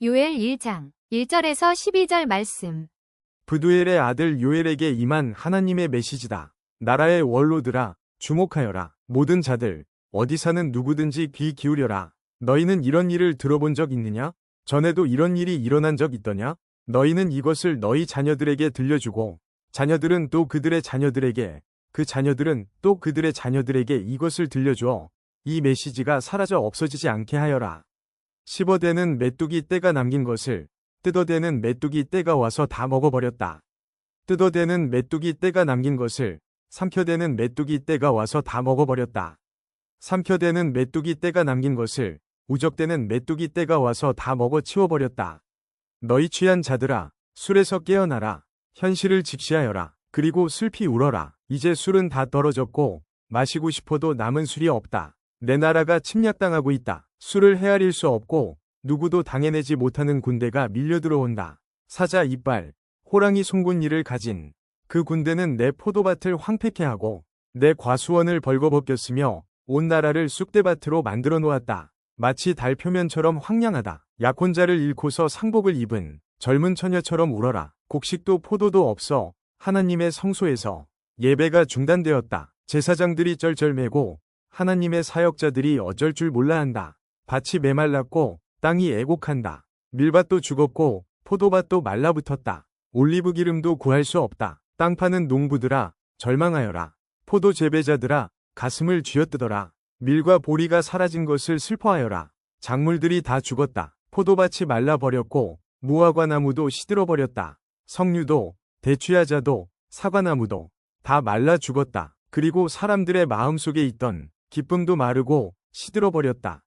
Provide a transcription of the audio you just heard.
요엘 1장 1절에서 12절 말씀. 부두엘의 아들 요엘에게 임한 하나님의 메시지다. 나라의 원로들아, 주목하여라. 모든 자들, 어디 사는 누구든지 귀 기울여라. 너희는 이런 일을 들어본 적 있느냐? 전에도 이런 일이 일어난 적 있더냐? 너희는 이것을 너희 자녀들에게 들려주고, 자녀들은 또 그들의 자녀들에게, 그 자녀들은 또 그들의 자녀들에게 이것을 들려주어, 이 메시지가 사라져 없어지지 않게 하여라. 씹어대는 메뚜기 떼가 남긴 것을 뜯어대는 메뚜기 떼가 와서 다 먹어버렸다. 뜯어대는 메뚜기 떼가 남긴 것을 삼켜대는 메뚜기 떼가 와서 다 먹어버렸다. 삼켜대는 메뚜기 떼가 남긴 것을 우적대는 메뚜기 떼가 와서 다 먹어 치워버렸다. 너희 취한 자들아, 술에서 깨어나라. 현실을 직시하여라. 그리고 슬피 울어라. 이제 술은 다 떨어졌고 마시고 싶어도 남은 술이 없다. 내 나라가 침략당하고 있다. 술을 헤아릴 수 없고 누구도 당해내지 못하는 군대가 밀려 들어온다. 사자 이빨, 호랑이 송곳니를 가진 그 군대는 내 포도밭을 황폐케 하고 내 과수원을 벌거벗겼으며 온 나라를 쑥대밭으로 만들어 놓았다. 마치 달 표면처럼 황량하다. 약혼자를 잃고서 상복을 입은 젊은 처녀처럼 울어라. 곡식도 포도도 없어 하나님의 성소에서 예배가 중단되었다. 제사장들이 쩔쩔매고 하나님의 사역자들이 어쩔 줄 몰라 한다. 밭이 메말랐고 땅이 애곡한다. 밀밭도 죽었고 포도밭도 말라붙었다. 올리브 기름도 구할 수 없다. 땅 파는 농부들아 절망하여라. 포도 재배자들아 가슴을 쥐어뜯어라. 밀과 보리가 사라진 것을 슬퍼하여라. 작물들이 다 죽었다. 포도밭이 말라버렸고 무화과나무도 시들어버렸다. 석류도 대추야자도 사과나무도 다 말라 죽었다. 그리고 사람들의 마음속에 있던 기쁨도 마르고 시들어버렸다.